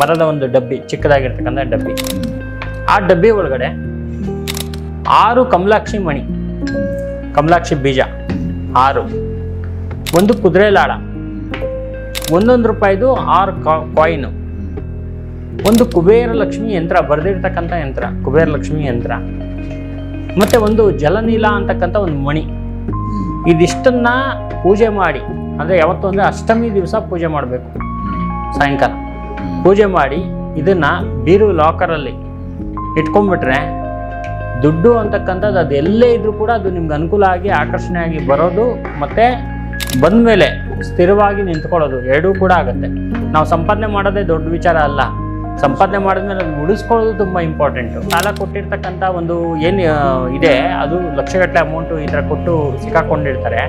ಮರದ ಒಂದು ಡಬ್ಬಿ, ಚಿಕ್ಕದಾಗಿರ್ತಕ್ಕಂಥ ಡಬ್ಬಿ. ಆ ಡಬ್ಬಿ ಒಳಗಡೆ ಆರು ಕಮಲಾಕ್ಷಿ ಮಣಿ, ಕಮಲಾಕ್ಷಿ ಬೀಜ, ಆರು. ಒಂದು ಕುದುರೆ ಲಾಳ, ಒಂದೊಂದು ರೂಪಾಯಿದು ಆರು ಕಾಯಿನು. ಒಂದು ಕುಬೇರ ಲಕ್ಷ್ಮಿ ಯಂತ್ರ, ಬರೆದಿರ್ತಕ್ಕಂಥ ಯಂತ್ರ, ಕುಬೇರ ಲಕ್ಷ್ಮಿ ಯಂತ್ರ. ಮತ್ತೆ ಒಂದು ಜಲನೀಲ ಅಂತಕ್ಕಂಥ ಒಂದು ಮಣಿ. ಇದಿಷ್ಟನ್ನ ಪೂಜೆ ಮಾಡಿ, ಅಂದರೆ ಯಾವತ್ತು ಅಂದರೆ ಅಷ್ಟಮಿ ದಿವಸ ಪೂಜೆ ಮಾಡಬೇಕು. ಸಾಯಂಕಾಲ. ಪೂಜೆ ಮಾಡಿ ಇದನ್ನ ಬೀರು ಲಾಕರಲ್ಲಿ ಇಟ್ಕೊಂಡ್ಬಿಟ್ರೆ ದುಡ್ಡು ಅಂತಕ್ಕಂಥದ್ದು ಅದು ಎಲ್ಲೇ ಇದ್ರೂ ಕೂಡ ಅದು ನಿಮ್ಗೆ ಅನುಕೂಲ ಆಗಿ, ಆಕರ್ಷಣೆ ಆಗಿ ಬರೋದು ಮತ್ತೆ ಬಂದ್ಮೇಲೆ ಸ್ಥಿರವಾಗಿ ನಿಂತ್ಕೊಳ್ಳೋದು ಎರಡೂ ಕೂಡ ಆಗುತ್ತೆ. ನಾವು ಸಂಪಾದನೆ ಮಾಡೋದೇ ದೊಡ್ಡ ವಿಚಾರ ಅಲ್ಲ. ಸಂಪಾದನೆ ಮಾಡಿದ್ಮೇಲೆ ಅದು ಉಳಿಸ್ಕೊಳ್ಳೋದು ತುಂಬ ಇಂಪಾರ್ಟೆಂಟು ಸಾಲ ಕೊಟ್ಟಿರ್ತಕ್ಕಂಥ ಒಂದು ಏನು ಇದೆ, ಅದು ಲಕ್ಷಗಟ್ಟಲೆ ಅಮೌಂಟು ಈ ಥರ ಕೊಟ್ಟು ಸಿಕ್ಕಾಕೊಂಡಿರ್ತಾರೆ.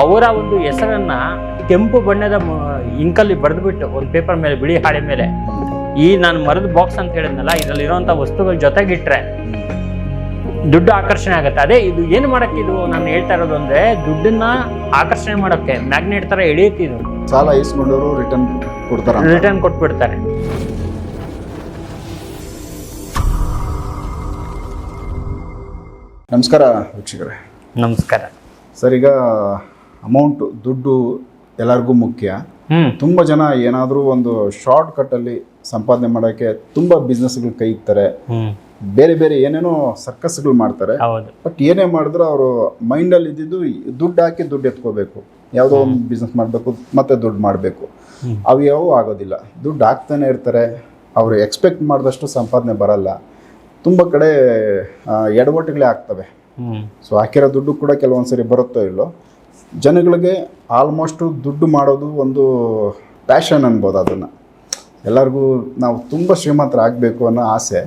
ಅವರ ಒಂದು ಹೆಸರನ್ನ ಕೆಂಪು ಬಣ್ಣದ ಇಂಕಲ್ಲಿ ಬರೆದ್ಬಿಟ್ಟು ಒಂದು ಪೇಪರ್ ಮೇಲೆ ಬಿಳಿ ಹಾಳೆ ಮೇಲೆ. ಈ ನಾನು ಮರದ ಬಾಕ್ಸ್ ಅಂತ ಹೇಳಿದ್ನಲ್ಲ ಇದರಲ್ಲಿರುವಂಥ ವಸ್ತುಗಳ ಜೊತೆಗಿಟ್ರೆ ದುಡ್ಡು ಆಕರ್ಷಣೆ ಆಗುತ್ತೆ. ಅದೇ ಇದು ಏನು ಮಾಡಕ್ಕೆ ಇದು ನಾನು ಹೇಳ್ತಾ ಇರೋದು ಅಂದ್ರೆ ದುಡ್ಡನ್ನ ಆಕರ್ಷಣೆ ಮಾಡೋಕ್ಕೆ ಮ್ಯಾಗ್ನೆಟ್ ತರ ಇದು. ಸಾಲ ಇಸ್ಕೊಂಡವರು ರಿಟರ್ನ್ ಕೊಡ್ತಾರೆ ರಿಟರ್ನ್ ಕೊಟ್ಬಿಡ್ತಾರೆ. ನಮಸ್ಕಾರ ವೀಕ್ಷಕರೇ. ನಮಸ್ಕಾರ. ಸರ್ ಈಗ ಅಮೌಂಟು ದುಡ್ಡು ಎಲ್ಲರಿಗೂ ಮುಖ್ಯ. ತುಂಬ ಜನ ಏನಾದರೂ ಒಂದು ಶಾರ್ಟ್ ಕಟ್ಟಲ್ಲಿ ಸಂಪಾದನೆ ಮಾಡೋಕ್ಕೆ ತುಂಬ ಬಿಸ್ನೆಸ್ಗಳು ಕೈ ಇಕ್ತಾರೆ. ಬೇರೆ ಬೇರೆ ಏನೇನೋ ಸರ್ಕಸ್ಗಳು ಮಾಡ್ತಾರೆ. ಬಟ್ ಏನೇ ಮಾಡಿದ್ರು ಅವರು ಮೈಂಡಲ್ಲಿ ಇದ್ದಿದ್ದು ದುಡ್ಡು ಹಾಕಿ ದುಡ್ಡು ಎತ್ಕೋಬೇಕು. ಯಾವುದೋ ಒಂದು ಬಿಸ್ನೆಸ್ ಮಾಡಬೇಕು ಮತ್ತೆ ದುಡ್ಡು ಮಾಡಬೇಕು. ಅವು ಯಾವ ಆಗೋದಿಲ್ಲ. ದುಡ್ಡು ಹಾಕ್ತಾನೆ ಇರ್ತಾರೆ. ಅವರು ಎಕ್ಸ್ಪೆಕ್ಟ್ ಮಾಡಿದಷ್ಟು ಸಂಪಾದನೆ ಬರಲ್ಲ. ತುಂಬ ಕಡೆ ಎಡವಟ್ಟುಗಳೇ ಆಗ್ತವೆ. ಸೊ ಹಾಕಿರೋ ದುಡ್ಡು ಕೂಡ ಕೆಲವೊಂದ್ಸರಿ ಬರುತ್ತೋ ಇಲ್ಲೋ ಜನಗಳಿಗೆ ಆಲ್ಮೋಸ್ಟು ದುಡ್ಡು ಮಾಡೋದು ಒಂದು ಪ್ಯಾಷನ್ ಅನ್ಬೋದು ಅದನ್ನು. ಎಲ್ಲರಿಗೂ ನಾವು ತುಂಬ ಶ್ರೀಮಂತರಾಗಬೇಕು ಅನ್ನೋ ಆಸೆ.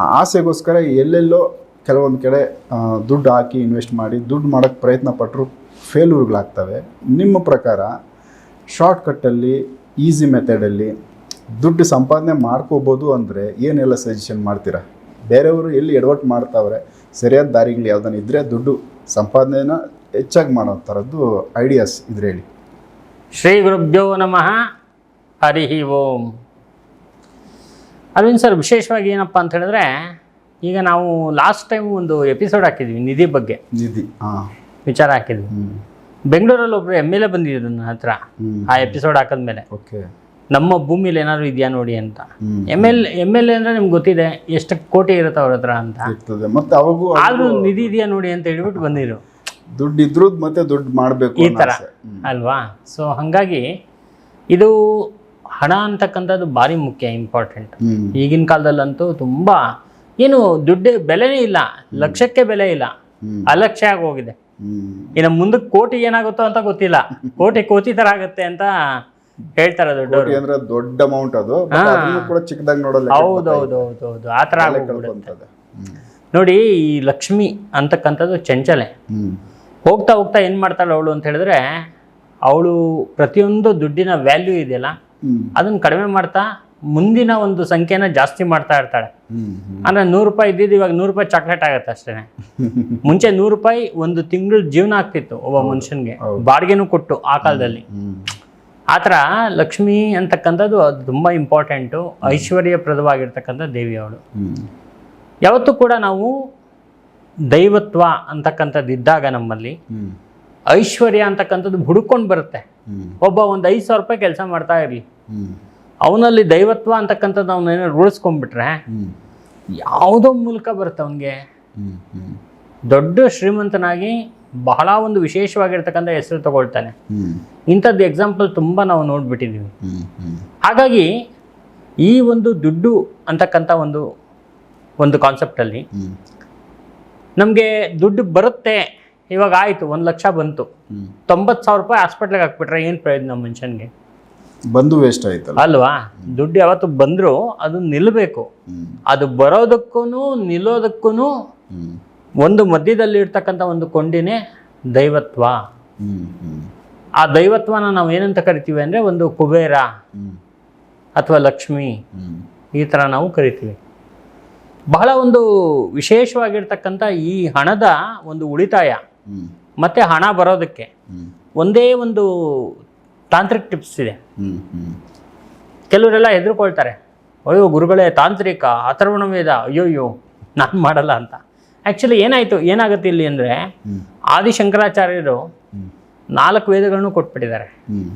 ಆ ಆಸೆಗೋಸ್ಕರ ಎಲ್ಲೆಲ್ಲೋ ಕೆಲವೊಂದು ಕಡೆ ದುಡ್ಡು ಹಾಕಿ ಇನ್ವೆಸ್ಟ್ ಮಾಡಿ ದುಡ್ಡು ಮಾಡೋಕ್ಕೆ ಪ್ರಯತ್ನ ಪಟ್ಟರು ಫೇಲ್ಯೂರ್ಗಳಾಗ್ತವೆ ನಿಮ್ಮ ಪ್ರಕಾರ ಶಾರ್ಟ್ಕಟ್ಟಲ್ಲಿ ಈಸಿ ಮೆಥಡಲ್ಲಿ ದುಡ್ಡು ಸಂಪಾದನೆ ಮಾಡ್ಕೋಬೋದು ಅಂದರೆ ಏನೆಲ್ಲ ಸಜೆಷನ್ ಮಾಡ್ತೀರಾ? ಬೇರೆಯವರು ಎಲ್ಲಿ ಎಡವಟ್ಟು ಮಾಡ್ತಾವ್ರೆ, ಸರಿಯಾದ ದಾರಿಗಳು ಯಾವ್ದಾನ ಇದ್ದರೆ ದುಡ್ಡು ಸಂಪಾದನೆನ ಹೆಚ್ಚಾಗಿ ಮಾಡೋ ಥರದ್ದು ಐಡಿಯಾಸ್ ಇದ್ರೆ ಹೇಳಿ. ಶ್ರೀ ಗುರುಭ್ಯೋ ನಮಃ. ಹರಿ ಓಂ. ಅರವಿಂದ್ ಸರ್ ವಿಶೇಷವಾಗಿ ಏನಪ್ಪ ಅಂತ ಹೇಳಿದ್ರೆ ಈಗ ನಾವು ಲಾಸ್ಟ್ ಟೈಮ್ ಒಂದು ಎಪಿಸೋಡ್ ಹಾಕಿದ್ವಿ ನಿಧಿ ಬಗ್ಗೆ. ನಿಧಿ ಹಾಂ. ವಿಚಾರ ಹಾಕಿದ್ವಿ. ಬೆಂಗಳೂರಲ್ಲಿ ಒಬ್ರು ಎಂ ಎಲ್ ಎ ಬಂದಿದ್ರು ನನ್ನ ಹತ್ರ ಆ ಎಪಿಸೋಡ್ ಹಾಕಿದ್ಮೇಲೆ. ಓಕೆ. ನಮ್ಮ ಭೂಮಿಲಿ ಏನಾದ್ರು ಇದೆಯಾ ನೋಡಿ ಅಂತ. M L M L A ಅಂದ್ರೆ ನಿಮ್ಗೆ ಗೊತ್ತಿದೆ ಎಷ್ಟು ಕೋಟಿ ಇರುತ್ತೆ ಅವ್ರ ಹತ್ರ ಅಂತ. ಮತ್ತೆ ಆದ್ರೂ ನಿಧಿ ಇದೆಯಾ ನೋಡಿ ಅಂತ ಹೇಳ್ಬಿಟ್ಟು ಬಂದಿರು ದುಡ್ಡು ಇದ್ರೂ ಮತ್ತೆ ದುಡ್ಡು ಮಾಡಬೇಕು ಈ ತರ. ಅಲ್ವಾ? ಸೊ ಹಾಗಾಗಿ ಇದು ಹಣ ಅಂತಕ್ಕಂಥದ್ದು ಭಾರಿ ಮುಖ್ಯ ಇಂಪಾರ್ಟೆಂಟ್ ಈಗಿನ ಕಾಲದಲ್ಲಂತೂ ತುಂಬಾ ಏನು ದುಡ್ಡು ಬೆಲೆನೇ ಇಲ್ಲ ಲಕ್ಷಕ್ಕೆ ಬೆಲೆ ಇಲ್ಲ ಅಲಕ್ಷ್ಯ ಆಗಿ ಹೋಗಿದೆ ಹ್ಞೂ ಇನ್ನು ಮುಂದಕ್ಕೆ ಕೋಟಿ ಏನಾಗುತ್ತೋ ಅಂತ ಗೊತ್ತಿಲ್ಲ. ಕೋಟಿ ಕೋಟಿ ತರ ಆಗುತ್ತೆ ಅಂತ ಹೇಳ್ತಾರೆ ದೊಡ್ಡವರು. ಅಂದ್ರೆ ದೊಡ್ಡ ಅಮೌಂಟ್ ಅದು ಕೂಡ ಚಿಕ್ಕದಾಗಿ ನೋಡಲ್ಲ ಹೌದು ಹೌದು ಹೌದು ಹೌದು ಆ ತರ ನೋಡಿ ಈ ಲಕ್ಷ್ಮಿ ಅಂತಕ್ಕಂಥದ್ದು ಚಂಚಲೆ. ಹೋಗ್ತಾ ಹೋಗ್ತಾ ಏನು ಮಾಡ್ತಾಳೆ ಅವಳು ಅಂತ ಹೇಳಿದ್ರೆ ಅವಳು ಪ್ರತಿಯೊಂದು ದುಡ್ಡಿನ ವ್ಯಾಲ್ಯೂ ಇದೆಯಲ್ಲ ಅದನ್ನು ಕಡಿಮೆ ಮಾಡ್ತಾ ಮುಂದಿನ ಒಂದು ಸಂಖ್ಯೆನ ಜಾಸ್ತಿ ಮಾಡ್ತಾ ಇರ್ತಾಳೆ. ಅಂದ್ರೆ ನೂರು ರೂಪಾಯಿ ಇದ್ದಿದ್ದು ಇವಾಗ ನೂರು ರೂಪಾಯಿ ಚಾಕ್ಲೇಟ್ ಆಗತ್ತೆ ಅಷ್ಟೇ ಮುಂಚೆ ನೂರು ರೂಪಾಯಿ ಒಂದು ತಿಂಗಳು ಜೀವನ ಆಗ್ತಿತ್ತು ಒಬ್ಬ ಮನುಷ್ಯನ್ಗೆ. ಬಾಡಿಗೆನೂ ಕೊಟ್ಟು ಆ ಕಾಲದಲ್ಲಿ. ಆತರ ಆ ಥರ ಲಕ್ಷ್ಮಿ ಅಂತಕ್ಕಂಥದ್ದು ಅದು ತುಂಬ ಇಂಪಾರ್ಟೆಂಟು ಐಶ್ವರ್ಯಪ್ರದವಾಗಿರ್ತಕ್ಕಂಥ ದೇವಿ ಅವಳು. ಯಾವತ್ತೂ ಕೂಡ ನಾವು ದೈವತ್ವ ಅಂತಕ್ಕಂಥದ್ದು ಇದ್ದಾಗ ನಮ್ಮಲ್ಲಿ ಐಶ್ವರ್ಯ ಅಂತಕ್ಕಂಥದ್ದು ಹುಡುಕೊಂಡು ಬರುತ್ತೆ. ಒಬ್ಬ ಒಂದು ಐದು ಸಾವಿರ ರೂಪಾಯಿ ಕೆಲಸ ಮಾಡ್ತಾ ಇರಲಿ. ಅವನಲ್ಲಿ ದೈವತ್ವ ಅಂತಕ್ಕಂಥದ್ದು ಅವನೇನೋ ರೂಢಿಸ್ಕೊಂಡ್ಬಿಟ್ರೆ ಯಾವುದೋ ಮೂಲಕ ಬರುತ್ತೆ ಅವನಿಗೆ. ದೊಡ್ಡ ಶ್ರೀಮಂತನಾಗಿ ಬಹಳ ಒಂದು ವಿಶೇಷವಾಗಿರ್ತಕ್ಕಂಥ ಹೆಸರು ತಗೊಳ್ತಾನೆ. ಇಂಥದ್ದು ಎಕ್ಸಾಂಪಲ್ ತುಂಬ ನಾವು ನೋಡ್ಬಿಟ್ಟಿದ್ದೀವಿ ಹಾಗಾಗಿ ಈ ಒಂದು ದುಡ್ಡು ಅಂತಕ್ಕಂಥ ಒಂದು ಒಂದು ಕಾನ್ಸೆಪ್ಟಲ್ಲಿ ನಮಗೆ ದುಡ್ಡು ಬರುತ್ತೆ. ಇವಾಗ ಆಯಿತು ಒಂದು ಲಕ್ಷ ಬಂತು. ತೊಂಬತ್ತು ಸಾವಿರ ರೂಪಾಯಿ ಹಾಸ್ಪಿಟ್ಲಿಗೆ ಹಾಕ್ಬಿಟ್ರೆ ಏನು ಪ್ರಯೋಜನ ಮನುಷ್ಯನಿಗೆ? ಬಂದು ವೇಸ್ಟ್ ಆಯ್ತಲ್ಲ. ಅಲ್ವಾ? ದುಡ್ಡು ಯಾವತ್ತು ಬಂದರೂ ಅದು ನಿಲ್ಲಬೇಕು ಅದು ಬರೋದಕ್ಕೂ ನಿಲ್ಲೋದಕ್ಕೂ ಒಂದು ಮಧ್ಯದಲ್ಲಿ ಇರ್ತಕ್ಕಂಥ ಒಂದು ಕೊಂಡಿನೇ ದೈವತ್ವ. ಆ ದೈವತ್ವನ ನಾವು ಏನಂತ ಕರಿತೀವಿ ಅಂದರೆ ಒಂದು ಕುಬೇರ ಅಥವಾ ಲಕ್ಷ್ಮಿ ಈ ಥರ ನಾವು ಕರಿತೀವಿ. ಬಹಳ ಒಂದು ವಿಶೇಷವಾಗಿರ್ತಕ್ಕಂಥ ಈ ಹಣದ ಒಂದು ಉಳಿತಾಯ. ಮತ್ತೆ ಹಣ ಬರೋದಕ್ಕೆ ಒಂದೇ ಒಂದು ತಾಂತ್ರಿಕ ಟಿಪ್ಸ್ ಇದೆ. ಕೆಲವರೆಲ್ಲ ಹೆದರ್ಕೊಳ್ತಾರೆ. ಅಯ್ಯೋ ಗುರುಗಳೇ ತಾಂತ್ರಿಕ ಅಥರ್ವಣ ವೇದ ಅಯ್ಯೋ ಅಯ್ಯೋ ನಾನು ಮಾಡಲ್ಲ ಅಂತ. ಆ್ಯಕ್ಚುಲಿ ಏನಾಯಿತು ಏನಾಗುತ್ತೆ ಇಲ್ಲಿ ಅಂದರೆ ಆದಿಶಂಕರಾಚಾರ್ಯರು ನಾಲ್ಕು ವೇದಗಳನ್ನು ಕೊಟ್ಬಿಟ್ಟಿದ್ದಾರೆ.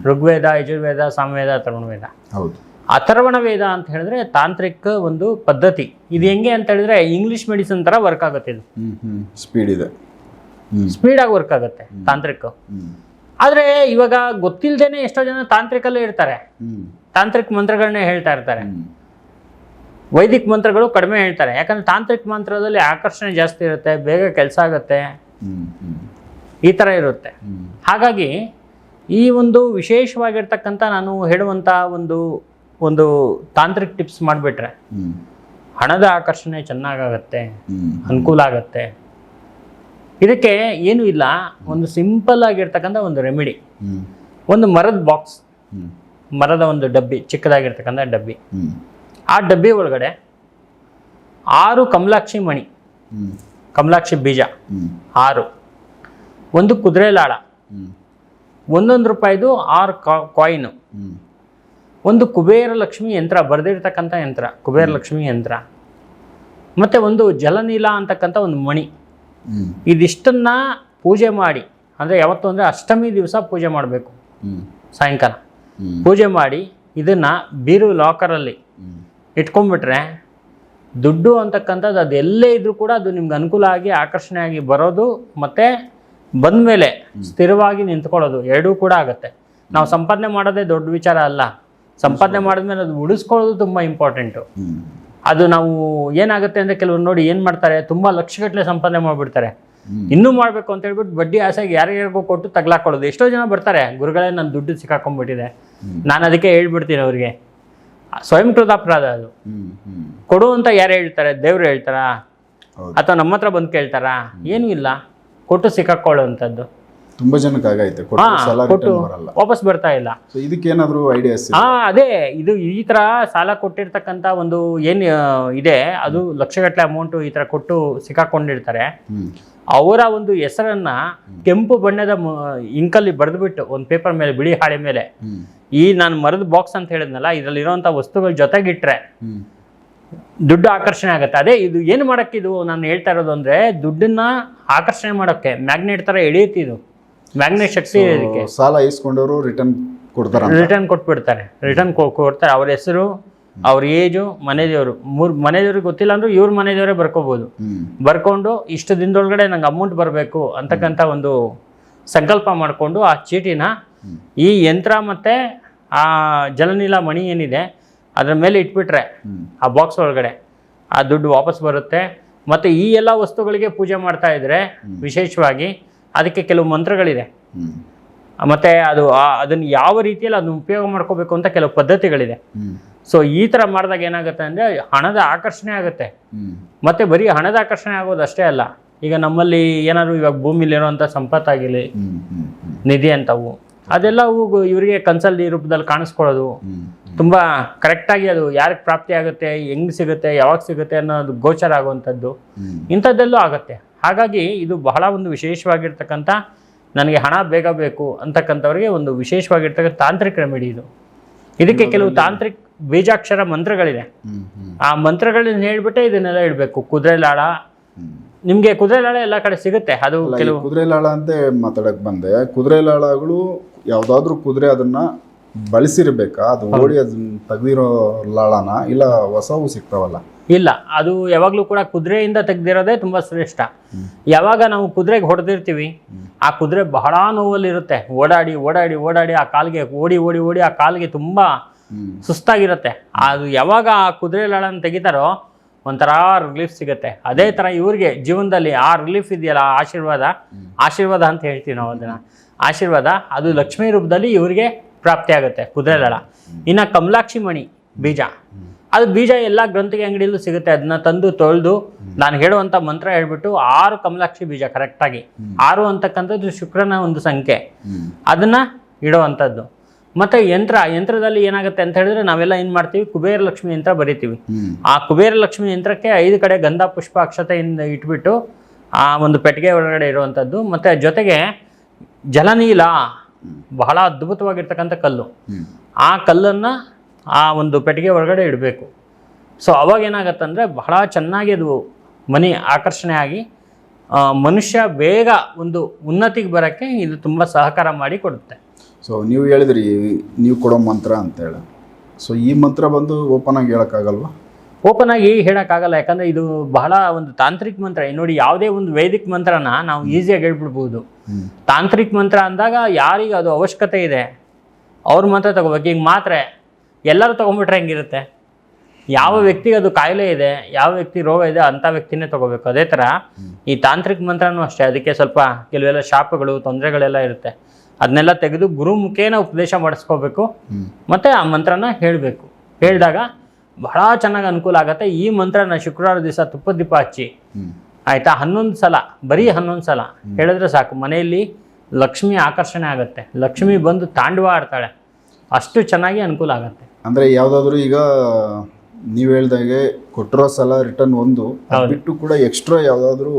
ಋಗ್ವೇದ ಯಜುರ್ವೇದ ಸಾಮವೇದ ಅಥರ್ವಣ ವೇದ ಹೌದು. ಅಥರ್ವಣ ವೇದ ಅಂತ ಹೇಳಿದ್ರೆ ತಾಂತ್ರಿಕ ಒಂದು ಪದ್ಧತಿ. ಇದು ಹೆಂಗೆ ಅಂತ ಹೇಳಿದ್ರೆ ಇಂಗ್ಲಿಷ್ ಮೆಡಿಸಿನ್ ತರ ವರ್ಕ್ ಆಗುತ್ತೆ ಇದು. ಸ್ಪೀಡ್ ಇದೆ. ಸ್ಪೀಡ್ ಆಗಿ ವರ್ಕ್ ಆಗುತ್ತೆ ತಾಂತ್ರಿಕ. ಆದ್ರೆ ಇವಾಗ ಗೊತ್ತಿಲ್ಲದೇನೆ ಎಷ್ಟೋ ಜನ ತಾಂತ್ರಿಕಲ್ಲೇ ಇರ್ತಾರೆ. ತಾಂತ್ರಿಕ ಮಂತ್ರಗಳನ್ನೇ ಹೇಳ್ತಾ ಇರ್ತಾರೆ. ವೈದಿಕ ಮಂತ್ರಗಳು ಕಡಿಮೆ ಹೇಳ್ತಾರೆ. ಯಾಕಂದ್ರೆ ತಾಂತ್ರಿಕ ಮಂತ್ರದಲ್ಲಿ ಆಕರ್ಷಣೆ ಜಾಸ್ತಿ ಇರುತ್ತೆ ಬೇಗ ಕೆಲಸ ಆಗುತ್ತೆ. ಈ ಥರ ಇರುತ್ತೆ. ಹಾಗಾಗಿ ಈ ಒಂದು ವಿಶೇಷವಾಗಿರ್ತಕ್ಕಂಥ ನಾನು ಹೇಳುವಂಥ ಒಂದು ಒಂದು ತಾಂತ್ರಿಕ ಟಿಪ್ಸ್ ಮಾಡಿಬಿಟ್ರೆ ಹಣದ ಆಕರ್ಷಣೆ ಚೆನ್ನಾಗಾಗತ್ತೆ ಹ್ಮ್. ಅನುಕೂಲ ಆಗುತ್ತೆ. ಇದಕ್ಕೆ ಏನು ಇಲ್ಲ. ಒಂದು ಸಿಂಪಲ್ ಆಗಿರ್ತಕ್ಕಂಥ ಒಂದು ರೆಮಿಡಿ. ಒಂದು ಮರದ ಬಾಕ್ಸ್. ಮರದ ಒಂದು ಡಬ್ಬಿ ಚಿಕ್ಕದಾಗಿರ್ತಕ್ಕಂಥ ಡಬ್ಬಿ. ಆ ಡಬ್ಬಿ ಒಳಗಡೆ ಆರು ಕಮಲಾಕ್ಷಿ ಮಣಿ. ಕಮಲಾಕ್ಷಿ ಬೀಜ. ಆರು. ಒಂದು ಕುದುರೆ ಲಾಳ. ಒಂದೊಂದು ರೂಪಾಯಿದು ಆರು ಕಾಯಿನು ಒಂದು ಕುಬೇರ ಲಕ್ಷ್ಮಿ ಯಂತ್ರ ಬರೆದಿರ್ತಕ್ಕಂಥ ಯಂತ್ರ ಕುಬೇರ ಲಕ್ಷ್ಮಿ ಯಂತ್ರ. ಮತ್ತು ಒಂದು ಜಲನೀಲ ಅಂತಕ್ಕಂಥ ಒಂದು ಮಣಿ. ಇದಿಷ್ಟನ್ನು ಪೂಜೆ ಮಾಡಿ ಅಂದರೆ ಯಾವತ್ತು ಅಂದರೆ ಅಷ್ಟಮಿ ದಿವಸ ಪೂಜೆ ಮಾಡಬೇಕು. ಸಾಯಂಕಾಲ. ಪೂಜೆ ಮಾಡಿ ಇದನ್ನು ಬೀರು ಲಾಕರಲ್ಲಿ ಇಟ್ಕೊಂಡ್ಬಿಟ್ರೆ ದುಡ್ಡು ಅಂತಕ್ಕಂಥದ್ದು ಅದು ಎಲ್ಲೇ ಇದ್ದರೂ ಕೂಡ ಅದು ನಿಮ್ಗೆ ಅನುಕೂಲ ಆಗಿ ಆಕರ್ಷಣೆ ಆಗಿ ಬರೋದು ಮತ್ತು ಬಂದಮೇಲೆ ಸ್ಥಿರವಾಗಿ ನಿಂತ್ಕೊಳ್ಳೋದು ಎರಡೂ ಕೂಡ ಆಗುತ್ತೆ. ನಾವು ಸಂಪಾದನೆ ಮಾಡೋದೇ ದೊಡ್ಡ ವಿಚಾರ ಅಲ್ಲ. ಸಂಪಾದನೆ ಮಾಡಿದ್ಮೇಲೆ ಅದು ಉಳಿಸ್ಕೊಳ್ಳೋದು ತುಂಬ ಇಂಪಾರ್ಟೆಂಟು ಅದು ನಾವು ಏನಾಗುತ್ತೆ ಅಂದರೆ ಕೆಲವರು ನೋಡಿ ಏನು ಮಾಡ್ತಾರೆ ತುಂಬ ಲಕ್ಷಗಟ್ಟಲೆ ಸಂಪಾದನೆ ಮಾಡಿಬಿಡ್ತಾರೆ. ಇನ್ನೂ ಮಾಡಬೇಕು ಅಂತ ಹೇಳ್ಬಿಟ್ಟು ಬಡ್ಡಿ ಆಸೆಗೆ ಯಾರ್ಯಾರಿಗೂ ಕೊಟ್ಟು ತಗ್ಲಾಕೊಳ್ಳೋದು. ಎಷ್ಟೋ ಜನ ಬರ್ತಾರೆ ಗುರುಗಳೇ ನನ್ನ ದುಡ್ಡು ಸಿಕ್ಕಾಕೊಂಡ್ಬಿಟ್ಟಿದೆ. ನಾನು ಅದಕ್ಕೆ ಹೇಳ್ಬಿಡ್ತೀನಿ ಅವ್ರಿಗೆ. ಸ್ವಯಂಕೃತ ಅಪರಾಧ ಅದು. ಕೊಡು ಅಂತ ಯಾರು ಹೇಳ್ತಾರೆ? ದೇವ್ರು ಹೇಳ್ತಾರಾ? ಅಥವಾ ನಮ್ಮ ಹತ್ರ ಬಂದು ಕೇಳ್ತಾರಾ? ಏನೂ ಇಲ್ಲ. ಕೊಟ್ಟು ಸಿಕ್ಕಾಕೊಳ್ಳುವಂಥದ್ದು. ತುಂಬಾ ಜನಕ್ಕೆ ಆಗೈತೆ ಕೊಟ್ಟು ವಾಪಸ್ ಬರ್ತಾ ಇಲ್ಲ. ಇದಕ್ಕೆ ಇದಕ್ಕೇನಾದ್ರೂ ಐಡಿಯಾಸ್ ಹಾ ಅದೇ ಇದು ಈ ತರ ಸಾಲ ಕೊಟ್ಟಿರ್ತಕ್ಕಂತ ಒಂದು ಏನ್ ಇದೆ. ಅದು ಲಕ್ಷಗಟ್ಟಲೆ ಅಮೌಂಟ್ ಈ ತರ ಕೊಟ್ಟು ಸಿಕ್ಕಾಕೊಂಡಿರ್ತಾರೆ. ಅವರ ಒಂದು ಹೆಸರನ್ನ ಕೆಂಪು ಬಣ್ಣದ ಇಂಕಲ್ಲಿ ಬರೆದ್ಬಿಟ್ಟು ಒಂದು ಪೇಪರ್ ಮೇಲೆ ಬಿಳಿ ಹಾಳೆ ಮೇಲೆ. ಈ ನಾನು ಮರದ ಬಾಕ್ಸ್ ಅಂತ ಹೇಳಿದ್ನಲ್ಲ ಇದರಲ್ಲಿರುವಂಥ ವಸ್ತುಗಳ ಜೊತೆಗಿಟ್ರೆ ದುಡ್ಡು ಆಕರ್ಷಣೆ ಆಗುತ್ತೆ. ಅದೇ ಇದು ಏನು ಮಾಡೋಕ್ಕಿದು ಇದು? ನಾನು ಹೇಳ್ತಾ ಇರೋದು ಅಂದರೆ ದುಡ್ಡನ್ನ ಆಕರ್ಷಣೆ ಮಾಡೋಕ್ಕೆ ಮ್ಯಾಗ್ನೆಟ್ ಥರ ಎಳೆಯುತ್ತೆ ಇದು. ಮ್ಯಾಗ್ನೆಟ್ ಶಕ್ತಿ ಇದೆ ಇದಕ್ಕೆ ಸಾಲ ಇಸ್ಕೊಂಡವರು ರಿಟರ್ನ್ ಕೊಡ್ತಾರೆ ರಿಟರ್ನ್ ಕೊಟ್ಬಿಡ್ತಾರೆ. ರಿಟರ್ನ್ ಕೊಡ್ತಾರೆ. ಅವ್ರ ಹೆಸರು ಅವ್ರ ಏಜು ಮನೆದೇವರು. ಮೂರು ಮನೆದೇವ್ರಿಗೆ ಗೊತ್ತಿಲ್ಲ ಅಂದ್ರೆ ಇವ್ರ ಮನೆದೇವರೇ ಬರ್ಕೋಬೋದು. ಹ್ಮ್. ಬರ್ಕೊಂಡು ಇಷ್ಟು ದಿನದೊಳಗಡೆ ನಂಗೆ ಅಮೌಂಟ್ ಬರಬೇಕು ಅಂತಕ್ಕಂಥ ಒಂದು ಸಂಕಲ್ಪ ಮಾಡಿಕೊಂಡು ಆ ಚೀಟಿನ ಈ ಯಂತ್ರ ಮತ್ತು ಆ ಜಲನೀಲ ಮಣಿ ಏನಿದೆ ಅದ್ರ ಮೇಲೆ ಇಟ್ಬಿಟ್ರೆ ಆ ಬಾಕ್ಸ್ ಒಳಗಡೆ ಆ ದುಡ್ಡು ವಾಪಸ್ ಬರುತ್ತೆ. ಮತ್ತು ಈ ಎಲ್ಲ ವಸ್ತುಗಳಿಗೆ ಪೂಜೆ ಮಾಡ್ತಾ ಇದ್ರೆ ವಿಶೇಷವಾಗಿ ಅದಕ್ಕೆ ಕೆಲವು ಮಂತ್ರಗಳಿದೆ. ಮತ್ತೆ ಅದು ಅದನ್ನ ಯಾವ ರೀತಿಯಲ್ಲಿ ಅದನ್ನ ಉಪಯೋಗ ಮಾಡ್ಕೋಬೇಕು ಅಂತ ಕೆಲವು ಪದ್ಧತಿಗಳಿದೆ. ಸೊ ಈ ತರ ಮಾಡಿದಾಗ ಏನಾಗುತ್ತೆ ಅಂದ್ರೆ ಹಣದ ಆಕರ್ಷಣೆ ಆಗುತ್ತೆ. ಮತ್ತೆ ಬರೀ ಹಣದ ಆಕರ್ಷಣೆ ಆಗೋದು ಅಷ್ಟೇ ಅಲ್ಲ. ಈಗ ನಮ್ಮಲ್ಲಿ ಏನಾದ್ರು ಇವಾಗ ಭೂಮಿಲಿ ಇರುವಂತ ಸಂಪತ್ತಾಗಿರ್ಲಿ ನಿಧಿ ಅಂತವು ಅದೆಲ್ಲವೂ ಇವರಿಗೆ ಕನ್ಸಲ್ಲಿ ರೂಪದಲ್ಲಿ ಕಾಣಿಸ್ಕೊಳ್ಳೋದು. ತುಂಬಾ ಕರೆಕ್ಟ್ ಕರೆಕ್ಟಾಗಿ ಅದು ಯಾರಿಗೆ ಪ್ರಾಪ್ತಿ ಆಗುತ್ತೆ ಹೆಂಗ್ ಸಿಗುತ್ತೆ ಯಾವಾಗ ಸಿಗುತ್ತೆ ಅನ್ನೋದು ಗೋಚರ ಆಗುವಂಥದ್ದು. ಇಂಥದ್ದೆಲ್ಲೂ ಆಗುತ್ತೆ. ಹಾಗಾಗಿ ಇದು ಬಹಳ ಒಂದು ವಿಶೇಷವಾಗಿರ್ತಕ್ಕಂಥ ನನಗೆ ಹಣ ಬೇಗ ಬೇಕು ಅಂತಕ್ಕಂಥವ್ರಿಗೆ ಒಂದು ವಿಶೇಷವಾಗಿರ್ತಕ್ಕಂಥ ತಾಂತ್ರಿಕ ರೆಮಿಡಿ ಇದು. ಇದಕ್ಕೆ ಕೆಲವು ತಾಂತ್ರಿಕ ಬೀಜಾಕ್ಷರ ಮಂತ್ರಗಳಿದೆ. ಆ ಮಂತ್ರಗಳನ್ನ ಹೇಳ್ಬಿಟ್ಟೆ ಇದನ್ನೆಲ್ಲ ಇಡಬೇಕು. ಕುದುರೆ ಲಾಳ. ನಿಮ್ಗೆ ಕುದುರೆ ಲಾಳ ಎಲ್ಲ ಕಡೆ ಸಿಗುತ್ತೆ? ಅದು ಕೆಲವು ಕುದುರೆ ಲಾಳ ಅಂತ ಮಾತಾಡಕ್ ಬಂದೆ. ಕುದುರೆ ಲಾಳಗಳು ಯಾವ್ದಾದ್ರು ಕುದುರೆ ಅದನ್ನ ಬಳಸಿರ್ಬೇಕಾ? ಅದು ಓಡಿ ಅದನ್ನ ತೆಗ್ದಿರೋ ಲಾಳನ? ಇಲ್ಲ ಹೊಸವು ಸಿಗ್ತಾವಲ್ಲ? ಇಲ್ಲ ಅದು ಯಾವಾಗಲೂ ಕೂಡ ಕುದುರೆಯಿಂದ ತೆಗ್ದಿರೋದೇ ತುಂಬ ಶ್ರೇಷ್ಠ. ಯಾವಾಗ ನಾವು ಕುದುರೆಗೆ ಹೊಡೆದಿರ್ತೀವಿ ಆ ಕುದುರೆ ಬಹಳ ನೋವಲ್ಲಿರುತ್ತೆ. ಓಡಾಡಿ ಓಡಾಡಿ ಓಡಾಡಿ ಆ ಕಾಲಿಗೆ ಓಡಿ ಓಡಿ ಓಡಿ ಆ ಕಾಲಿಗೆ ತುಂಬ ಸುಸ್ತಾಗಿರುತ್ತೆ. ಅದು ಯಾವಾಗ ಆ ಕುದುರೆ ಲಾಳನ್ನು ತೆಗಿತಾರೋ ಒಂಥರ ರಿಲೀಫ್ ಸಿಗುತ್ತೆ. ಅದೇ ಥರ ಇವ್ರಿಗೆ ಜೀವನದಲ್ಲಿ ಆ ರಿಲೀಫ್ ಇದೆಯಲ್ಲ ಆ ಆಶೀರ್ವಾದ ಆಶೀರ್ವಾದ ಅಂತ ಹೇಳ್ತೀವಿ ನಾವು ಅದನ್ನು. ಆಶೀರ್ವಾದ ಅದು ಲಕ್ಷ್ಮೀ ರೂಪದಲ್ಲಿ ಇವರಿಗೆ ಪ್ರಾಪ್ತಿ ಆಗುತ್ತೆ ಕುದುರೆ ಲಾಳ ಇನ್ನು ಕಮಲಾಕ್ಷಿ ಮಣಿ ಬೀಜ ಅದು ಬೀಜ ಎಲ್ಲ ಗ್ರಂಥಿಗೆ ಅಂಗಡಿಯಲ್ಲೂ ಸಿಗುತ್ತೆ, ಅದನ್ನ ತಂದು ತೊಳೆದು ನಾನು ಹೇಳುವಂಥ ಮಂತ್ರ ಹೇಳ್ಬಿಟ್ಟು ಆರು ಕಮಲಾಕ್ಷಿ ಬೀಜ ಕರೆಕ್ಟಾಗಿ ಆರು ಅಂತಕ್ಕಂಥದ್ದು ಶುಕ್ರನ ಒಂದು ಸಂಖ್ಯೆ. ಅದನ್ನು ಅದನ್ನ ಇಡುವಂಥದ್ದು. ಮತ್ತು ಯಂತ್ರ, ಯಂತ್ರದಲ್ಲಿ ಏನಾಗುತ್ತೆ ಅಂತ ಹೇಳಿದ್ರೆ ನಾವೆಲ್ಲ ಏನು ಮಾಡ್ತೀವಿ? ಕುಬೇರ ಲಕ್ಷ್ಮಿ ಯಂತ್ರ ಬರಿತೀವಿ. ಆ ಕುಬೇರ ಲಕ್ಷ್ಮಿ ಯಂತ್ರಕ್ಕೆ ಐದು ಕಡೆ ಗಂಧ ಪುಷ್ಪ ಅಕ್ಷತೆಯಿಂದ ಇಟ್ಬಿಟ್ಟು ಆ ಒಂದು ಪೆಟ್ಟಿಗೆ ಒಳಗಡೆ ಇರುವಂಥದ್ದು. ಮತ್ತು ಜೊತೆಗೆ ಜಲನೀಲ, ಬಹಳ ಅದ್ಭುತವಾಗಿರ್ತಕ್ಕಂಥ ಕಲ್ಲು. ಆ ಕಲ್ಲನ್ನು ಆ ಒಂದು ಪೆಟ್ಟಿಗೆ ಒಳಗಡೆ ಇಡಬೇಕು. ಸೊ ಅವಾಗ ಏನಾಗತ್ತಂದರೆ ಬಹಳ ಚೆನ್ನಾಗಿ ಅದು ಮನಿ ಆಕರ್ಷಣೆ ಆಗಿ ಮನುಷ್ಯ ಬೇಗ ಒಂದು ಉನ್ನತಿಗೆ ಬರೋಕ್ಕೆ ಇದು ತುಂಬ ಸಹಕಾರ ಮಾಡಿ ಕೊಡುತ್ತೆ. ಸೊ ನೀವು ಹೇಳಿದ್ರಿ ನೀವು ಕೊಡೋ ಮಂತ್ರ ಅಂತೇಳಿ ಸೊ ಈ ಮಂತ್ರ ಬಂದು ಓಪನ್ ಆಗಿ ಹೇಳೋಕ್ಕಾಗಲ್ವಾ? ಓಪನ್ ಆಗಿ ಹೇಳೋಕ್ಕಾಗಲ್ಲ ಯಾಕಂದರೆ ಇದು ಬಹಳ ಒಂದು ತಾಂತ್ರಿಕ ಮಂತ್ರ. ನೋಡಿ ಯಾವುದೇ ಒಂದು ವೈದಿಕ ಮಂತ್ರನ ನಾವು ಈಸಿಯಾಗಿ ಹೇಳ್ಬಿಡ್ಬೋದು. ತಾಂತ್ರಿಕ ಮಂತ್ರ ಅಂದಾಗ ಯಾರಿಗೆ ಅದು ಅವಶ್ಯಕತೆ ಇದೆ ಅವ್ರ ಮಾತ್ರ ತಗೋಬೇಕು. ಈಗ ಮಾತ್ರೆ ಎಲ್ಲರೂ ತೊಗೊಂಬಿಟ್ರೆ ಹೆಂಗಿರುತ್ತೆ? ಯಾವ ವ್ಯಕ್ತಿಗೆ ಅದು ಕಾಯಿಲೆ ಇದೆ ಯಾವ ವ್ಯಕ್ತಿ ರೋಗ ಇದೆ ಅಂಥ ವ್ಯಕ್ತಿನೇ ತಗೋಬೇಕು. ಅದೇ ಥರ ಈ ತಾಂತ್ರಿಕ ಮಂತ್ರನೂ ಅಷ್ಟೇ ಅದಕ್ಕೆ ಸ್ವಲ್ಪ ಕೆಲವೆಲ್ಲ ಶಾಪಗಳು ತೊಂದರೆಗಳೆಲ್ಲ ಇರುತ್ತೆ. ಅದನ್ನೆಲ್ಲ ತೆಗೆದು ಗುರು ಮುಖೇನ ಉಪದೇಶ ಮಾಡಿಸ್ಕೋಬೇಕು. ಮತ್ತು ಆ ಮಂತ್ರನ ಹೇಳಬೇಕು. ಹೇಳಿದಾಗ ಬಹಳ ಚೆನ್ನಾಗಿ ಅನುಕೂಲ ಆಗುತ್ತೆ. ಈ ಮಂತ್ರನ ಶುಕ್ರವಾರ ದಿವಸ ತುಪ್ಪ ದೀಪ ಹಚ್ಚಿ. ಆಯಿತಾ? ಹನ್ನೊಂದು ಸಲ ಬರೀ ಹನ್ನೊಂದು ಸಲ. ಹೇಳಿದ್ರೆ ಸಾಕು. ಮನೆಯಲ್ಲಿ ಲಕ್ಷ್ಮಿ ಆಕರ್ಷಣೆ ಆಗುತ್ತೆ. ಲಕ್ಷ್ಮಿ ಬಂದು ತಾಂಡವ ಆಡ್ತಾಳೆ. ಅಷ್ಟು ಚೆನ್ನಾಗಿ ಅನುಕೂಲ ಆಗುತ್ತೆ. ಅಂದ್ರೆ ಯಾವ್ದಾದ್ರು ಈಗ ನೀವು ಹೇಳ್ದಾಗೆ ಕೊಟ್ಟಿರೋ ಸಲ ರಿಟರ್ನ್ ಒಂದು ಅದ್ ಬಿಟ್ಟು ಕೂಡ ಎಕ್ಸ್ಟ್ರಾ ಯಾವ್ದಾದ್ರು.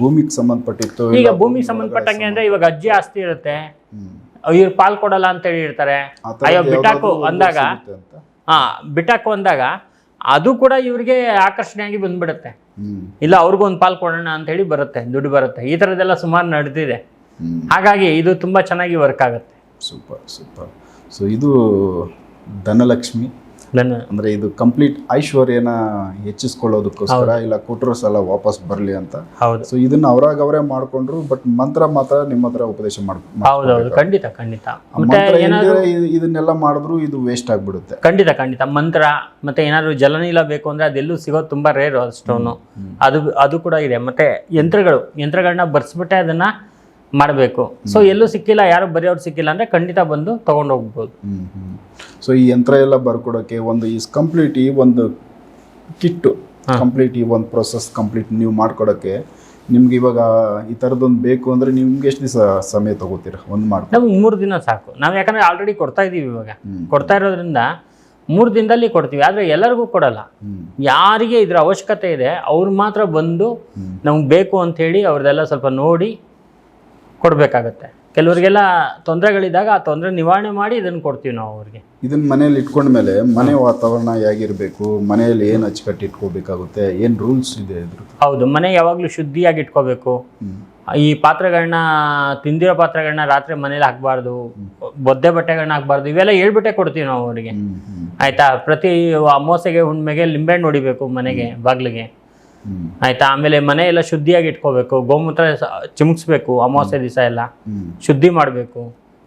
ಭೂಮಿಗೆ ಸಂಬಂಧಪಟ್ಟಿತ್ತು ಈಗ ಭೂಮಿಗೆ ಸಂಬಂಧಪಟ್ಟಂಗೆ ಅಂದ್ರೆ ಇವಾಗ ಅಜ್ಜಿ ಆಸ್ತಿ ಇರುತ್ತೆ. ಇವ್ರು ಪಾಲ್ ಕೊಡಲ್ಲ ಅಂತ ಹೇಳಿ ಇರ್ತಾರೆ ಅಯ್ಯೋ ಬಿಟ್ಟಾಕು ಅಂದಾಗ ಹಾ ಬಿಟಾಕು ಅಂದಾಗ ಅದು ಕೂಡ ಇವ್ರಿಗೆ ಆಕರ್ಷಣೆಯಾಗಿ ಬಂದ್ಬಿಡುತ್ತೆ. ಇಲ್ಲ ಅವ್ರಿಗೂ ಒಂದು ಪಾಲ್ ಕೊಡೋಣ ಅಂತ ಹೇಳಿ ಬರುತ್ತೆ ದುಡ್ಡು ಬರುತ್ತೆ. ಈ ಥರದ್ದೆಲ್ಲ ಸುಮಾರು ನಡೆದಿದೆ. ಹಾಗಾಗಿ ಇದು ತುಂಬಾ ಚೆನ್ನಾಗಿ ವರ್ಕ್ ಆಗುತ್ತೆ. Super super. ಸೊ ಇದು ಧನಲಕ್ಷ್ಮಿ. ಅಂದರೆ ಇದು ಕಂಪ್ಲೀಟ್ ಐಶ್ವರ್ಯನ ಹೆಚ್ಚಿಸ್ಕೊಳ್ಳೋದಕ್ಕೋಸ್ಕರ ಇಲ್ಲ ಕೊಟ್ಟರು ಸಲ ವಾಪಸ್ ಬರಲಿ ಅಂತ. ಹೌದು. ಸೊ ಇದನ್ನ ಅವ್ರಾಗ ಅವರೇ ಮಾಡ್ಕೊಂಡ್ರು ಬಟ್ ಮಂತ್ರ ಮಾತ್ರ ನಿಮ್ಮ ಹತ್ರ ಉಪದೇಶ ಮಾಡ್ಬೋದು ಹೌದೌದು. ಖಂಡಿತ ಖಂಡಿತ. ಇದನ್ನೆಲ್ಲ ಮಾಡಿದ್ರು ಇದು ವೇಸ್ಟ್ ಆಗ್ಬಿಡುತ್ತೆ. ಖಂಡಿತ ಖಂಡಿತ. ಮಂತ್ರ ಮತ್ತೆ ಏನಾದ್ರು ಜಲನೀಲ ಬೇಕು ಅಂದ್ರೆ ಅದೆಲ್ಲೂ ಸಿಗೋದು ತುಂಬಾ ರೇರ್ ಸ್ಟೋನು ಅದು ಅದು ಕೂಡ ಇದೆ. ಮತ್ತೆ ಯಂತ್ರಗಳು ಯಂತ್ರಗಳನ್ನ ಬರ್ಸ್ಬಿಟ್ಟೆ ಅದನ್ನ ಮಾಡಬೇಕು. ಸೊ ಎಲ್ಲೂ ಸಿಕ್ಕಿಲ್ಲ ಯಾರು ಬರೆಯೋರು ಸಿಕ್ಕಿಲ್ಲ ಅಂದ್ರೆ ಖಂಡಿತ ಬಂದು ತಗೊಂಡು ಹೋಗ್ಬೋದು. ಸೊ ಈ ಯಂತ್ರ ಎಲ್ಲ ಬರ್ಕೊಡೋಕೆ ಒಂದು ಈಸ್ ಕಂಪ್ಲೀಟ್ ಈ ಒಂದು ಕಿಟ್ಟು ಕಂಪ್ಲೀಟ್ ಈ ಒಂದು ಪ್ರೊಸೆಸ್ ಕಂಪ್ಲೀಟ್ ನೀವು ಮಾಡ್ಕೊಡೋಕೆ ನಿಮ್ಗೆ ಇವಾಗ ಈ ಥರದ್ದೊಂದು ಬೇಕು ಅಂದ್ರೆ ನಿಮ್ಗೆ ಎಷ್ಟು ದಿವಸ ಸಮಯ ತಗೋತೀರಾ? ಒಂದು ಮಾಡಿ ನಮ್ಗೆ ಮೂರು ದಿನ ಸಾಕು. ನಾವು ಯಾಕಂದ್ರೆ ಆಲ್ರೆಡಿ ಕೊಡ್ತಾ ಇದೀವಿ ಇವಾಗ. ಕೊಡ್ತಾ ಇರೋದ್ರಿಂದ ಮೂರು ದಿನದಲ್ಲಿ ಕೊಡ್ತೀವಿ ಆದರೆ ಎಲ್ಲರಿಗೂ ಕೊಡಲ್ಲ. ಯಾರಿಗೆ ಇದ್ರ ಅವಶ್ಯಕತೆ ಇದೆ ಅವ್ರು ಮಾತ್ರ ಬಂದು. ನಮ್ಗೆ ಬೇಕು ಅಂತ ಹೇಳಿ ಅವ್ರದ್ದೆಲ್ಲ ಸ್ವಲ್ಪ ನೋಡಿ ಕೊಡಬೇಕಾಗತ್ತೆ. ಕೆಲವರಿಗೆಲ್ಲ ತೊಂದರೆಗಳಿದ್ದಾಗ ಆ ತೊಂದರೆ ನಿವಾರಣೆ ಮಾಡಿ ಇದನ್ನು ಕೊಡ್ತೀವಿ ನಾವು ಅವ್ರಿಗೆ. ಇದನ್ನ ಮನೇಲಿ ಇಟ್ಕೊಂಡ್ಮೇಲೆ ಮನೆ ವಾತಾವರಣ ಹೇಗಿರಬೇಕು ಮನೆಯಲ್ಲಿ ಏನು ಅಚ್ಚುಕಟ್ಟು ಇಟ್ಕೋಬೇಕಾಗುತ್ತೆ ಏನು ರೂಲ್ಸ್ ಇದೆ ಹೌದು ಮನೆ ಯಾವಾಗಲೂ ಶುದ್ಧಿಯಾಗಿ ಇಟ್ಕೋಬೇಕು. ಈ ಪಾತ್ರೆಗಳನ್ನ ತಿಂದಿರೋ ಪಾತ್ರೆಗಳನ್ನ ರಾತ್ರಿ ಮನೇಲಿ ಹಾಕಬಾರ್ದು ಬೊದ್ದೆ ಬಟ್ಟೆಗಳನ್ನ ಹಾಕಬಾರ್ದು ಇವೆಲ್ಲ ಹೇಳ್ಬಿಟ್ಟೆ ಕೊಡ್ತೀವಿ ನಾವು ಅವರಿಗೆ. ಆಯಿತಾ? ಪ್ರತಿ ಅಮಾವಾಸ್ಯೆಗೆ ಹುಣ್ಣಿಮೆಗೆ ಲಿಂಬೆಹಣ್ಣು ಹೊಡಿಬೇಕು ಮನೆಗೆ ಬಾಗಿಲಿಗೆ. ಆಯ್ತಾ? ಆಮೇಲೆ ಮನೆ ಎಲ್ಲ ಶುದ್ಧಿಯಾಗಿ ಇಟ್ಕೋಬೇಕು. ಗೋಮೂತ್ರ ಚಿಮುಕ್ಸ್ಬೇಕು ಅಮಾವಾಸ್ಯೆ ದಿವಸ ಎಲ್ಲ. ಶುದ್ಧಿ ಮಾಡಬೇಕು.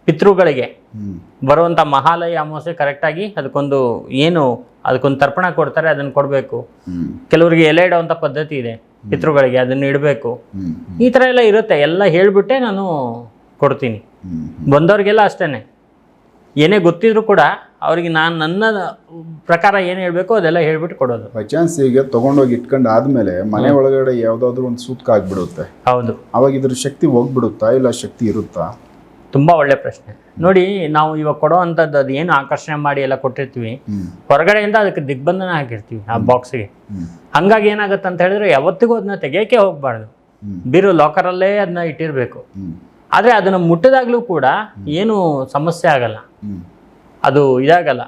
ಪಿತೃಗಳಿಗೆ ಬರುವಂತ ಬರುವಂಥ ಮಹಾಲಯ ಅಮಾವಾಸ್ಯೆ ಕರೆಕ್ಟಾಗಿ ಅದಕ್ಕೊಂದು ಏನು ಅದಕ್ಕೊಂದು ತರ್ಪಣ ಕೊಡ್ತಾರೆ ಅದನ್ನ ಕೊಡಬೇಕು. ಕೆಲವರಿಗೆ ಎಲೆ ಇಡೋವಂಥ ಪದ್ಧತಿ ಇದೆ ಪಿತೃಗಳಿಗೆ ಅದನ್ನು ಇಡಬೇಕು. ಈ ಥರ ಎಲ್ಲ ಇರುತ್ತೆ. ಎಲ್ಲ ಹೇಳಿಬಿಟ್ಟೆ ನಾನು ಕೊಡ್ತೀನಿ. ಬಂದವ್ರಿಗೆಲ್ಲ ಅಷ್ಟೇ ಏನೇ ಗೊತ್ತಿದ್ರು ಕೂಡ ಅವ್ರಿಗೆ ನಾನು ನನ್ನ ಪ್ರಕಾರ ಏನು ಹೇಳಬೇಕು ಅದೆಲ್ಲ ಹೇಳ್ಬಿಟ್ಟು ಕೊಡೋದು. ಬೈ ಚಾನ್ಸ್ ಈಗ ತೊಗೊಂಡೋಗಿ ಇಟ್ಕೊಂಡು ಆದಮೇಲೆ ಮನೆ ಒಳಗಡೆ ಯಾವುದಾದ್ರೂ ಒಂದು ಸೂತ್ಕ ಆಗಿಬಿಡುತ್ತೆ. ಹೌದು. ಅವಾಗ ಇದ್ರ ಶಕ್ತಿ ಹೋಗ್ಬಿಡುತ್ತಾ ಇಲ್ಲ ಶಕ್ತಿ ಇರುತ್ತಾ? ತುಂಬ ಒಳ್ಳೆ ಪ್ರಶ್ನೆ. ನೋಡಿ ನಾವು ಇವಾಗ ಕೊಡೋ ಅಂಥದ್ದು ಅದು ಏನು ಆಕರ್ಷಣೆ ಮಾಡಿ ಎಲ್ಲ ಕೊಟ್ಟಿರ್ತೀವಿ. ಹೊರಗಡೆಯಿಂದ ಅದಕ್ಕೆ ದಿಗ್ಬಂಧನ ಹಾಕಿರ್ತೀವಿ ಆ ಬಾಕ್ಸ್ಗೆ ಹಂಗಾಗಿ ಏನಾಗುತ್ತೆ ಅಂತ ಹೇಳಿದ್ರೆ ಯಾವತ್ತಿಗೂ ಅದನ್ನ ತೆಗೆಯೋಕೆ ಹೋಗಬಾರ್ದು. ಬಿರು ಲಾಕರಲ್ಲೇ ಅದನ್ನ ಇಟ್ಟಿರಬೇಕು. ಆದರೆ ಅದನ್ನು ಮುಟ್ಟಿದಾಗಲೂ ಕೂಡ ಏನು ಸಮಸ್ಯೆ ಆಗಲ್ಲ. ಅದು ಇದಾಗಲ್ಲ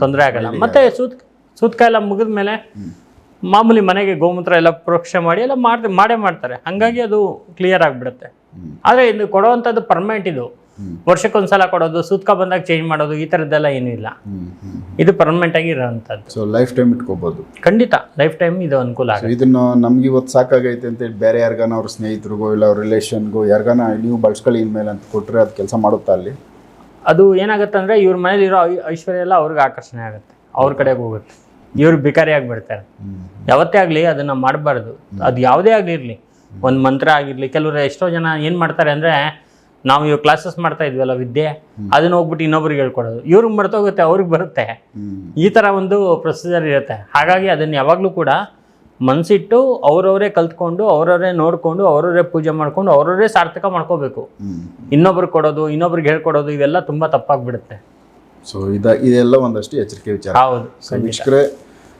ತೊಂದರೆ ಆಗಲ್ಲ. ಮತ್ತೆ ಸೂತ್ ಸೂತ್ಕ ಎಲ್ಲ ಮುಗಿದ ಮೇಲೆ ಮಾಮೂಲಿ ಮನೆಗೆ ಗೋಮೂತ್ರ ಎಲ್ಲ ಪ್ರೋಕ್ಷೆ ಮಾಡಿ ಎಲ್ಲ ಮಾಡ್ದೆ ಮಾಡೇ ಮಾಡ್ತಾರೆ. ಹಂಗಾಗಿ ಅದು ಕ್ಲಿಯರ್ ಆಗಿಬಿಡುತ್ತೆ. ಆದರೆ ಇದು ಕೊಡುವಂಥದ್ದು ಪರ್ಮನೆಂಟ್ ಇದು. ವರ್ಷಕ್ಕೊಂದ್ಸಲ ಕೊಡೋದು ಸೂತ್ಕ ಬಂದಾಗ ಚೇಂಜ್ ಮಾಡೋದು ಈ ಥರದ್ದೆಲ್ಲ ಏನಿಲ್ಲ ಇಲ್ಲ. ಇದು ಪರ್ಮನೆಂಟ್ ಆಗಿ ಇರೋವಂಥದ್ದು. ಸೊ ಲೈಫ್ ಟೈಮ್ ಇಟ್ಕೋಬಹುದು ಖಂಡಿತ ಲೈಫ್ ಟೈಮ್ ಇದು ಅನುಕೂಲ ಆಗುತ್ತೆ. ಇದನ್ನು ನಮ್ಗೆ ಇವತ್ತು ಸಾಕಾಗೈತೆ ಅಂತೇಳಿ ಬೇರೆ ಯಾರಿಗಾನ ಅವ್ರ ಸ್ನೇಹಿತರಿಗೋ ಇಲ್ಲ ಅವ್ರ ರಿಲೇಷನ್ಗೋ ಯಾರಿಗಾನ ನೀವು ಬಳಸ್ಕೊಳ್ಳಿ ಇನ್ಮೇಲೆ ಅಂತ ಕೊಟ್ಟರೆ ಅದು ಕೆಲಸ ಮಾಡುತ್ತಾ ಅಲ್ಲಿ? ಅದು ಏನಾಗುತ್ತೆ ಅಂದರೆ ಇವ್ರ ಮನೇಲಿರೋ ಐಶ್ವರ್ಯ ಎಲ್ಲ ಅವ್ರಿಗೆ ಆಕರ್ಷಣೆ ಆಗುತ್ತೆ. ಅವ್ರ ಕಡೆಗೆ ಹೋಗುತ್ತೆ. ಇವ್ರು ಬಿಕಾರಿ ಆಗಿಬಿಡ್ತಾರೆ. ಯಾವತ್ತೇ ಆಗಲಿ ಅದನ್ನು ಮಾಡಬಾರ್ದು. ಅದು ಯಾವುದೇ ಆಗಿರಲಿ ಒಂದು ಮಂತ್ರ ಆಗಿರಲಿ ಕೆಲವರು ಎಷ್ಟೋ ಜನ ಏನು ಮಾಡ್ತಾರೆ ಅಂದರೆ ನಾವು ಇವಾಗ ಕ್ಲಾಸಸ್ ಮಾಡ್ತಾ ಇದ್ವಲ್ಲ ವಿದ್ಯೆ ಅದನ್ನ ಹೋಗ್ಬಿಟ್ಟು ಇನ್ನೊಬ್ರಿಗೆ ಹೇಳ್ಕೊಡೋದು. ಇವ್ರಿಗೆ ಮರ್ತೋಗುತ್ತೆ ಅವ್ರಿಗೆ ಬರುತ್ತೆ. ಈ ಥರ ಒಂದು ಪ್ರೊಸೀಜರ್ ಇರುತ್ತೆ. ಹಾಗಾಗಿ ಅದನ್ನು ಯಾವಾಗಲೂ ಕೂಡ ಮನಸ್ಸಿಟ್ಟು ಅವ್ರವರೇ ಕಲ್ತ್ಕೊಂಡು ಅವ್ರವರೇ ನೋಡಿಕೊಂಡು ಅವ್ರವರೇ ಪೂಜೆ ಮಾಡ್ಕೊಂಡು ಅವ್ರವರೇ ಸಾರ್ಥಕ ಮಾಡ್ಕೋಬೇಕು. ಇನ್ನೊಬ್ರಿಗೆ ಕೊಡೋದು ಇನ್ನೊಬ್ರಿಗೆ ಹೇಳ್ಕೊಡೋದು ಇವೆಲ್ಲ ತುಂಬ ತಪ್ಪಾಗ್ಬಿಡುತ್ತೆ. ಸೊ ಇದ ಇದೆಲ್ಲ ಒಂದಷ್ಟು ಎಚ್ಚರಿಕೆ ವಿಚಾರ. ಹೌದು ವೀಕ್ಷಕರೇ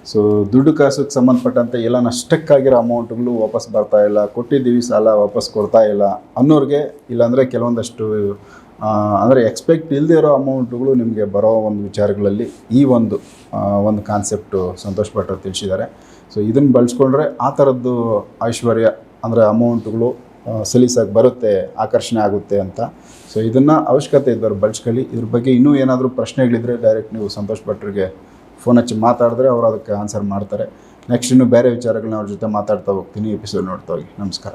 ಸೊ ದುಡ್ಡು ಕಾಸಕ್ಕೆ ಸಂಬಂಧಪಟ್ಟಂತೆ ಎಲ್ಲ ನಷ್ಟಕ್ಕಾಗಿರೋ ಅಮೌಂಟ್ಗಳು ವಾಪಸ್ ಬರ್ತಾ ಇಲ್ಲ ಕೊಟ್ಟಿದ್ದೀವಿ ಸಾಲ ವಾಪಸ್ ಕೊಡ್ತಾ ಇಲ್ಲ ಅನ್ನೋರಿಗೆ ಇಲ್ಲಾಂದರೆ ಕೆಲವೊಂದಷ್ಟು ಅಂದರೆ ಎಕ್ಸ್ಪೆಕ್ಟ್ ಇಲ್ಲದೇ ಇರೋ ಅಮೌಂಟ್ಗಳು ನಿಮಗೆ ಬರೋ ಒಂದು ವಿಚಾರಗಳಲ್ಲಿ ಈ ಒಂದು ಒಂದು ಕಾನ್ಸೆಪ್ಟು ಸಂತೋಷ್ ಭಟ್ರು ತಿಳಿಸಿದ್ದಾರೆ. ಸೊ ಇದನ್ನು ಬಳಸ್ಕೊಂಡ್ರೆ ಆ ಥರದ್ದು ಐಶ್ವರ್ಯ, ಅಂದರೆ ಅಮೌಂಟ್ಗಳು ಸಲೀಸಾಗಿ ಬರುತ್ತೆ, ಆಕರ್ಷಣೆ ಆಗುತ್ತೆ ಅಂತ. ಸೊ ಇದನ್ನು ಅವಶ್ಯಕತೆ ಇದ್ದವ್ರು ಬಳಸ್ಕೊಳ್ಳಿ. ಇದ್ರ ಬಗ್ಗೆ ಇನ್ನೂ ಏನಾದರೂ ಪ್ರಶ್ನೆಗಳಿದ್ದರೆ ಡೈರೆಕ್ಟ್ ನೀವು ಸಂತೋಷ್ ಭಟ್ರಿಗೆ ಫೋನ್ ಹಚ್ಚಿ ಮಾತಾಡಿದ್ರೆ ಅವರು ಅದಕ್ಕೆ ಆನ್ಸರ್ ಮಾಡ್ತಾರೆ. ನೆಕ್ಸ್ಟ್ ಇನ್ನೂ ಬೇರೆ ವಿಚಾರಗಳನ್ನ ಅವ್ರ ಜೊತೆ ಮಾತಾಡ್ತಾ ಹೋಗ್ತೀನಿ ಎಪಿಸೋಡ್ ನೋಡ್ತಾ ಹೋಗಿ. ನಮಸ್ಕಾರ.